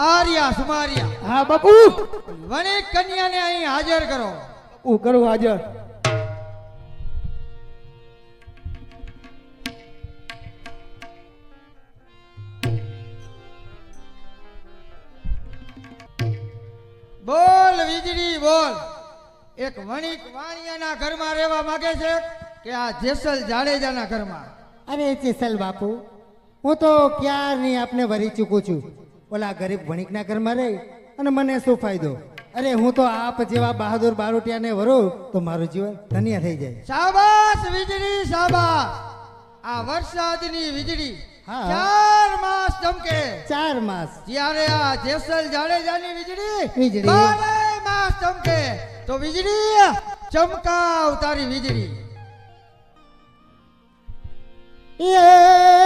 આર્યા સુમારિયા. હા બાપુ. વણિક કન્યાને અહીં હાજર કરો. હું કરું હાજર? બોલ વીજળી બોલ. એક વણિક વાણિયાના ઘરમાં રહેવા માંગે છે કે આ જેસલ જાડેજાના ઘરમાં? અરે જેસલ બાપુ હું તો ક્યારની આપને વરી ચૂકું છું? ઓલા ગરીબ વણિકના ઘરમાં રહી અને મને શું ફાયદો? અરે હું તો આપ જેવા બહાદુર બારોટિયાને વરું તો મારું જીવન ધન્ય થઈ જાય. શાબાશ વીજળી શાબાશ. આ વરસાદની વીજળી ચાર માસ ચમકે ચાર માસ. જ્યારે આ જેસલ જાડેજાની વીજળી વીજળી. માસ ચમકે તો વીજળી ચમકાવ તારી વીજળી. એ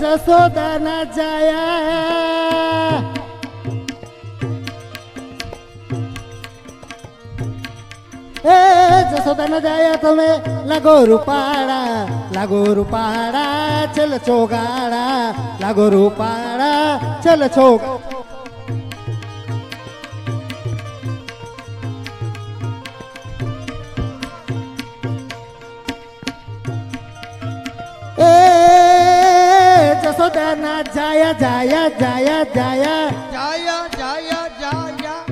જસોદાના જાયા. એ જસોદાના જાયા તમે લાગો રૂપાળા લાગો રૂપાળા, ચલ ચોગાળા, લાગો રૂપાળા, ચલ ચોગ જસોદાના જાયા જાયા જાયા જાયા. જાયા જાયા જાયા.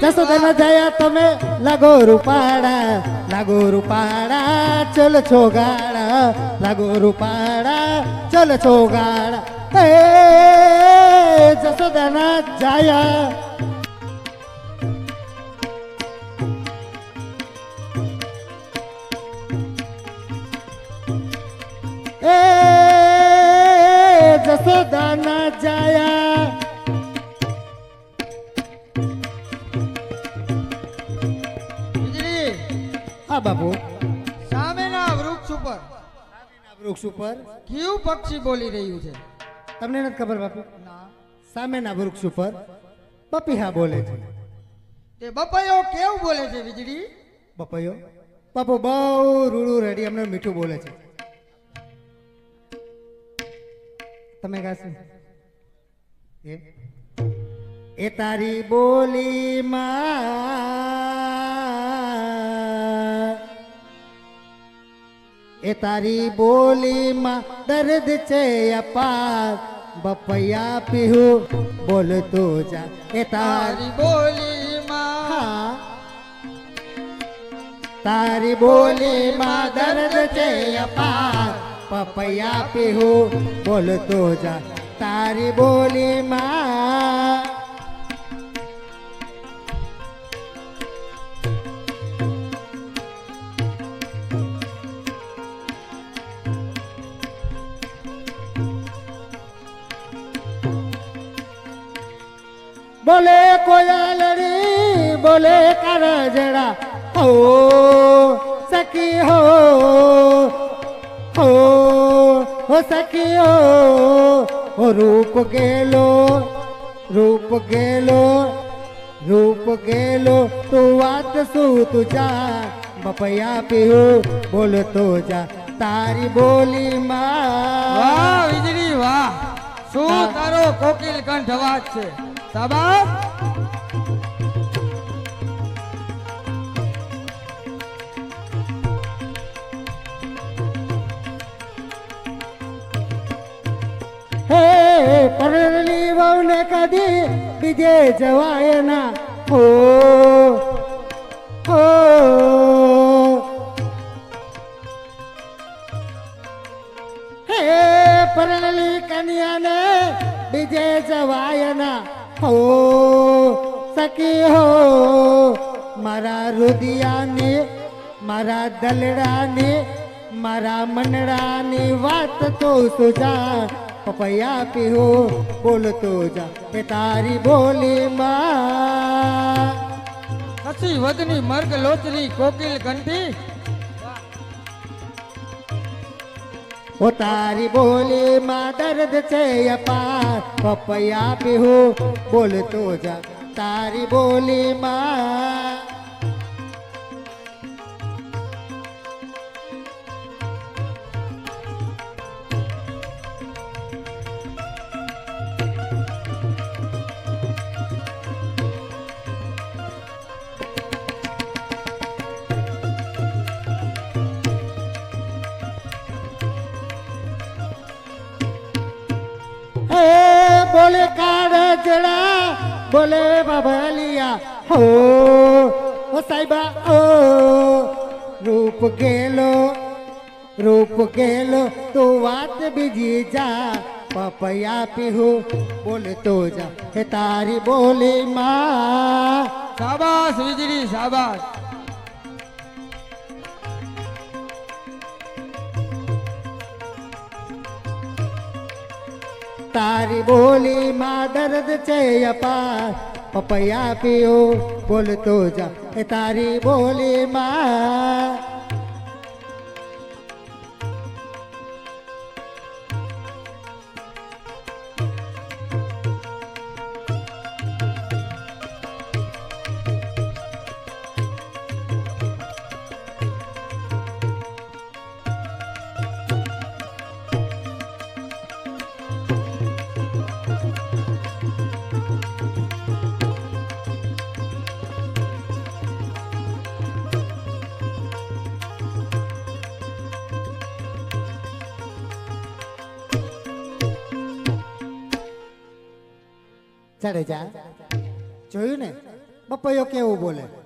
જસોદાના જાયા તમે લાગો રૂપાડા લાગો રૂપાડા ચલ છોગાળા લાગો રૂપાડા ચલ છોગાળા એ જસોદાના જાયા. જસોદાના જાયા. હા બાપુ. સામેના વૃક્ષ ઉપર. વૃક્ષ ઉપર. કયું પક્ષી બોલી રહ્યું છે. તમને નથી ખબર બાપુ? સામેના વૃક્ષ ઉપર પપીહા બોલે છે. તે બપૈયો કેવું બોલે છે વીજળી? બપૈયો? બાપુ બહુ રૂડું રેડી અમને મીઠું બોલે છે. તમે ગાશો. એ? તારી તારી બોલીમાં એ તારી બોલીમાં દર્દ છે અપાર. બપૈયા પીહું બોલતો જા. એ તારી બોલી બોલીમાં તારી તારી બોલીમાં દર્દ છે અપાર. પપૈયા પીહું બોલતો જા તારી બોલીમાં બોલે કોયાલડી બોલે કરજડા ઓ સખી હો. હો રૂપ ગેલો રૂપ ગેલો રૂપ ગેલો તું વાત શું તુજા બપૈયા પીહું બોલતો જા તારી બોલીમાં વાહ વીજળી વાહ. શું. તારો કોકિલ કંઠ વાત છે? સાબાસ પરણી વહુને કદી બીજે જવાય ના. હો હો. હે પરણલી કન્યાને બીજે જવાય ના. હો સકી હો. મારા રુદિયાની, મારા દલડાની, મારા મનડાની વાત તો સુજા પપૈયા પીહો બોલતો જા એ તારી બોલીમાં કસી વધની મર્ગ લોચની કોકિલ ઘંટી ઓ તારી બોલીમાં દર્દ છે અપાર પપૈયા પીહો બોલતો જા તારી બોલે બોલે બાબલિયા, હો ઓ સાહેબા ઓ રૂપ ગેલો રૂપ ગેલો, તું વાત બીજી જા, પપૈયા પીહું બોલતો જા, હે તારી બોલી માં. શાબાશ, વીજળી, શાબાશ. તારી બોલી માં દર્દ છે અપાર. પપૈયા પીઓ બોલતો જા. તારી બોલી માં ચડે જા. જોયું ને? પપૈયો કેવું બોલે?